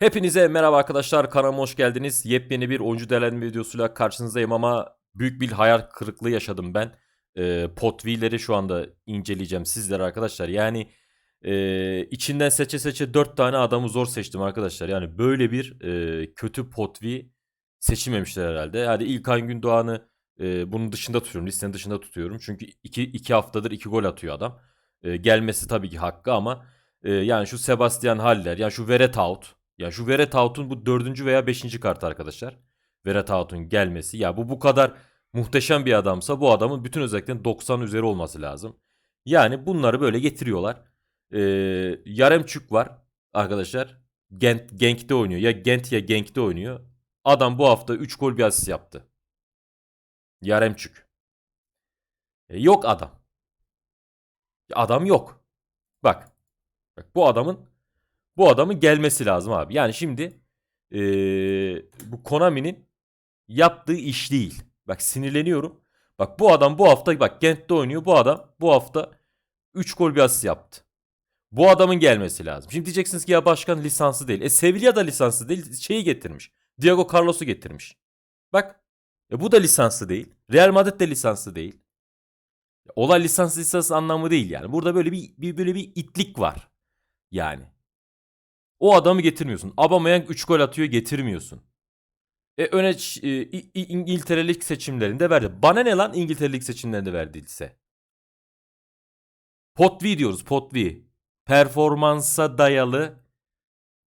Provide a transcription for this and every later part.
Hepinize merhaba arkadaşlar kanalıma hoş geldiniz. Yepyeni bir oyuncu değerlendirme videosuyla karşınızdayım ama büyük bir hayal kırıklığı yaşadım ben. Ee, Potvi'leri şu anda inceleyeceğim sizlere arkadaşlar. Yani e, içinden seçe seçe 4 tane adamı zor seçtim arkadaşlar. Yani böyle bir e, kötü Potvi seçilmemişler herhalde. Hadi İlkan Gündoğan'ı e, bunun dışında tutuyorum. Listenin dışında tutuyorum. Çünkü 2 2 haftadır 2 gol atıyor adam. E, gelmesi tabii ki hakkı ama e, yani şu Sebastian Haller, yani şu Veretaut ya şu Veretaut'un bu dördüncü veya beşinci kartı arkadaşlar. Veretaut'un gelmesi. Ya bu bu kadar muhteşem bir adamsa bu adamın bütün özelliklerin 90 üzeri olması lazım. Yani bunları böyle getiriyorlar. Ee, Yaremçuk var arkadaşlar. Gent, Genk'te oynuyor. Ya Gent ya Genk'te oynuyor. Adam bu hafta 3 gol bir asist yaptı. Yaremçuk. E, yok adam. Adam yok. Bak. Bak bu adamın bu adamın gelmesi lazım abi. Yani şimdi ee, bu Konami'nin yaptığı iş değil. Bak sinirleniyorum. Bak bu adam bu hafta bak Gent'te oynuyor. Bu adam bu hafta 3 gol bir asist yaptı. Bu adamın gelmesi lazım. Şimdi diyeceksiniz ki ya başkan lisanslı değil. E Sevilla da lisanslı değil. Şeyi getirmiş. Diego Carlos'u getirmiş. Bak. E bu da lisanslı değil. Real Madrid de lisanslı değil. Olay lisanslı lisans anlamı değil yani. Burada böyle bir, bir böyle bir itlik var. Yani. O adamı getirmiyorsun. Aubameyang 3 gol atıyor getirmiyorsun. E öne e, İngilterelik seçimlerinde verdi. Bana ne lan İngilterelik seçimlerinde verdiyse. Potvi diyoruz Potvi. Performansa dayalı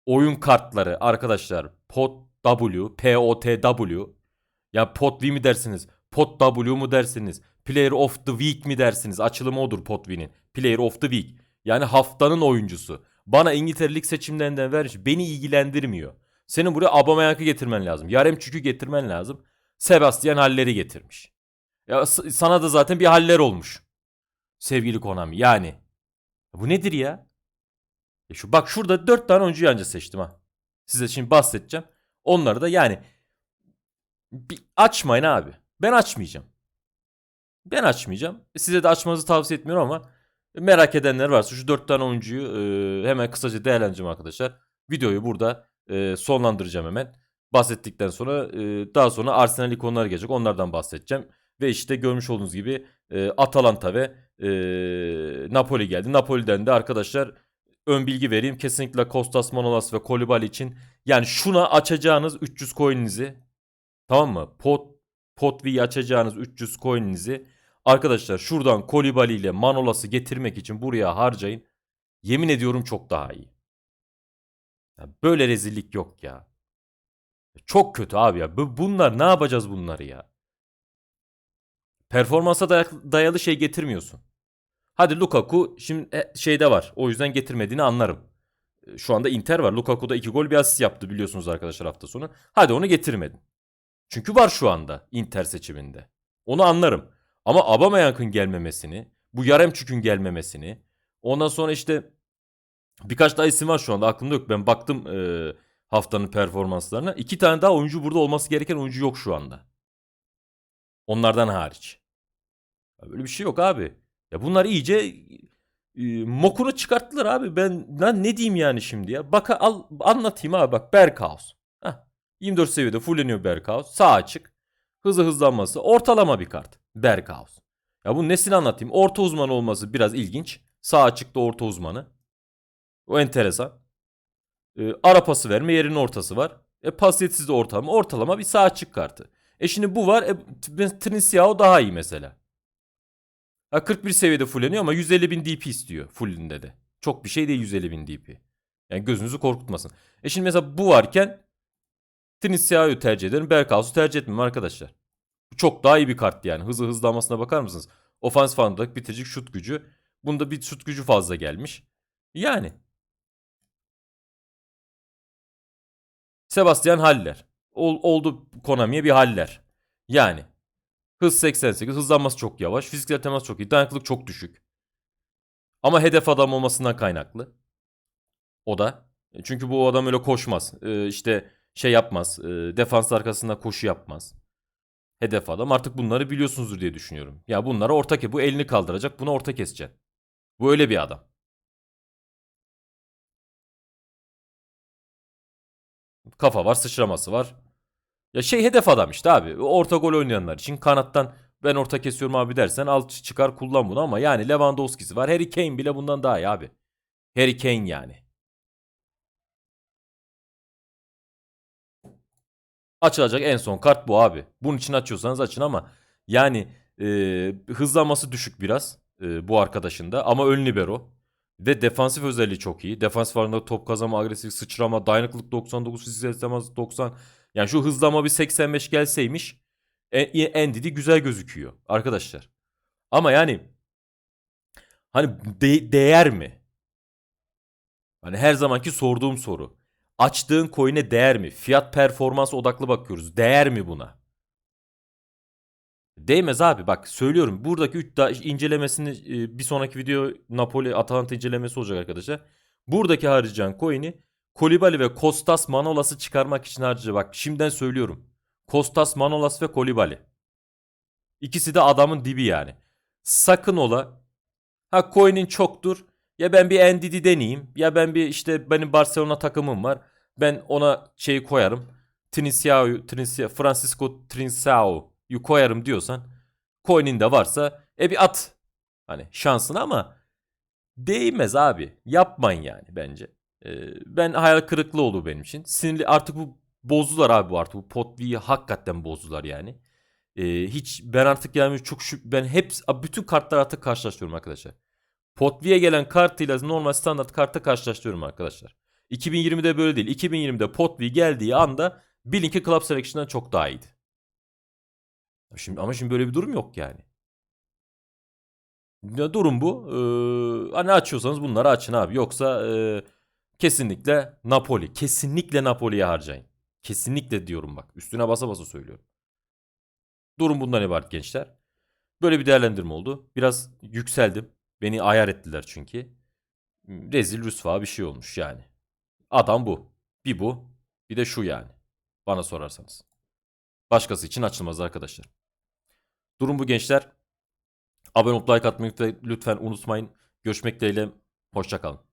oyun kartları arkadaşlar. Pot W, P O T W. Ya Potvi mi dersiniz? Pot W mu dersiniz? Player of the Week mi dersiniz? Açılımı odur Potvi'nin. Player of the Week. Yani haftanın oyuncusu. Bana İngilterelik seçimlerinden ver. Beni ilgilendirmiyor. Senin buraya Aubameyang'ı getirmen lazım. Yaremçuk'u getirmen lazım. Sebastian Haller'i getirmiş. Ya sana da zaten bir haller olmuş. Sevgili Konami. Yani. Bu nedir ya? E şu bak şurada 4 tane oyuncu yanca seçtim ha. Size şimdi bahsedeceğim. Onları da yani bir açmayın abi. Ben açmayacağım. Ben açmayacağım. Size de açmanızı tavsiye etmiyorum ama merak edenler varsa şu 4 tane oyuncuyu e, hemen kısaca değerlendireceğim arkadaşlar. Videoyu burada e, sonlandıracağım hemen. Bahsettikten sonra e, daha sonra Arsenal ikonları gelecek. Onlardan bahsedeceğim. Ve işte görmüş olduğunuz gibi e, Atalanta ve e, Napoli geldi. Napoli'den de arkadaşlar ön bilgi vereyim. Kesinlikle Kostas Manolas ve Kolibali için yani şuna açacağınız 300 coin'inizi tamam mı? Pot Potvi'yi açacağınız 300 coin'inizi arkadaşlar şuradan Kolibali ile Manolas'ı getirmek için buraya harcayın. Yemin ediyorum çok daha iyi. Ya böyle rezillik yok ya. Çok kötü abi ya. Bu- Bunlar ne yapacağız bunları ya? Performansa dayalı şey getirmiyorsun. Hadi Lukaku şimdi e, şeyde var. O yüzden getirmediğini anlarım. E, Şu anda Inter var. Lukaku da 2 gol bir asist yaptı biliyorsunuz arkadaşlar hafta sonu. Hadi onu getirmedin. Çünkü var şu anda Inter seçiminde. Onu anlarım. Ama Aubameyang'ın gelmemesini, bu Yaremçuk'un gelmemesini, ondan sonra işte birkaç daha isim var şu anda aklımda yok. Ben baktım e, haftanın performanslarına. İki tane daha oyuncu burada olması gereken oyuncu yok şu anda. Onlardan hariç. Ya böyle bir şey yok abi. Ya bunlar iyice e, mokunu çıkarttılar abi. Ben lan ne diyeyim yani şimdi ya? Bak al anlatayım abi bak Berghaus. Heh, 24 seviyede fulleniyor Berghaus. Sağ açık. Hızı hızlanması. Ortalama bir kart. Berghaus. Ya bu nesini anlatayım? Orta uzman olması biraz ilginç. Sağ açıkta orta uzmanı. O enteresan. E, ara pası verme yerinin ortası var. E pasiyetsiz de ortalama. Ortalama bir sağ açık kartı. E şimdi bu var. E, Triniciao daha iyi mesela. Ha 41 seviyede fulleniyor ama 150 bin DP istiyor fullinde de. Çok bir şey değil 150 bin DP. Yani gözünüzü korkutmasın. E şimdi mesela bu varken Triniciao'yu tercih ederim. Berghaus'u tercih etmem arkadaşlar. Çok daha iyi bir kart yani. Hızı hızlanmasına bakar mısınız? Ofansif anlamda bitirici şut gücü. Bunda bir şut gücü fazla gelmiş. Yani. Sebastian Haller. Ol, oldu Konami'ye bir Haller. Yani. Hız 88. Hızlanması çok yavaş. Fiziksel temas çok iyi. Dayanıklılık çok düşük. Ama hedef adam olmasından kaynaklı. O da. E, Çünkü bu adam öyle koşmaz. Ee, işte şey yapmaz. E, defans arkasında koşu yapmaz. Hedef adam. Artık bunları biliyorsunuzdur diye düşünüyorum. Ya bunlara orta ke bu elini kaldıracak. Buna orta kesecek. Bu öyle bir adam. Kafa var, sıçraması var. Ya şey hedef adam işte abi. Orta gol oynayanlar için kanattan ben orta kesiyorum abi dersen al çıkar kullan bunu ama yani Lewandowski'si var. Harry Kane bile bundan daha iyi abi. Harry Kane yani. Açılacak en son kart bu abi. Bunun için açıyorsanız açın ama yani e, hızlanması düşük biraz e, bu arkadaşın da ama ön libero. Ve defansif özelliği çok iyi. Defansif alanında top kazanma, agresif sıçrama, dayanıklılık 99, fiziksel temas 90. Yani şu hızlama bir 85 gelseymiş en, en didi güzel gözüküyor arkadaşlar. Ama yani hani de- değer mi? Hani her zamanki sorduğum soru. Açtığın coin'e değer mi? Fiyat performans odaklı bakıyoruz. Değer mi buna? Değmez abi bak söylüyorum. Buradaki 3 da incelemesini e, bir sonraki video Napoli Atalanta incelemesi olacak arkadaşlar. Buradaki harcayan coin'i Kolibali ve Kostas Manolas'ı çıkarmak için harcayacak. Bak şimdiden söylüyorum. Kostas Manolas ve Kolibali. İkisi de adamın dibi yani. Sakın ola. Ha coin'in çoktur. Ya ben bir NDD deneyeyim. Ya ben bir işte benim Barcelona takımım var. Ben ona şeyi koyarım. Trincao, Trincao, Francisco Trincao'yu koyarım diyorsan coin'in de varsa e bir at. Hani şansın ama değmez abi. Yapmayın yani bence. Ee, ben hayal kırıklığı oldu benim için. Sinirli artık bu bozdular abi bu artık. Bu Potvi'yi hakikaten bozdular yani. Ee, hiç ben artık yani çok şu ben hep bütün kartlar artık karşılaştırıyorum arkadaşlar. Potvi'ye gelen kartıyla normal standart kartı karşılaştırıyorum arkadaşlar. 2020'de böyle değil. 2020'de Potvi geldiği anda bilin ki Club Selection'dan çok daha iyiydi. Şimdi, ama şimdi böyle bir durum yok yani. Ya durum bu. Ee, hani açıyorsanız bunları açın abi. Yoksa e, kesinlikle Napoli. Kesinlikle Napoli'ye harcayın. Kesinlikle diyorum bak. Üstüne basa basa söylüyorum. Durum bundan ibaret gençler. Böyle bir değerlendirme oldu. Biraz yükseldim. Beni ayar ettiler çünkü. Rezil rüsva bir şey olmuş yani. Adam bu. Bir bu. Bir de şu yani. Bana sorarsanız. Başkası için açılmaz arkadaşlar. Durum bu gençler. Abone olup like atmayı lütfen unutmayın. Görüşmek dileğiyle. Hoşçakalın.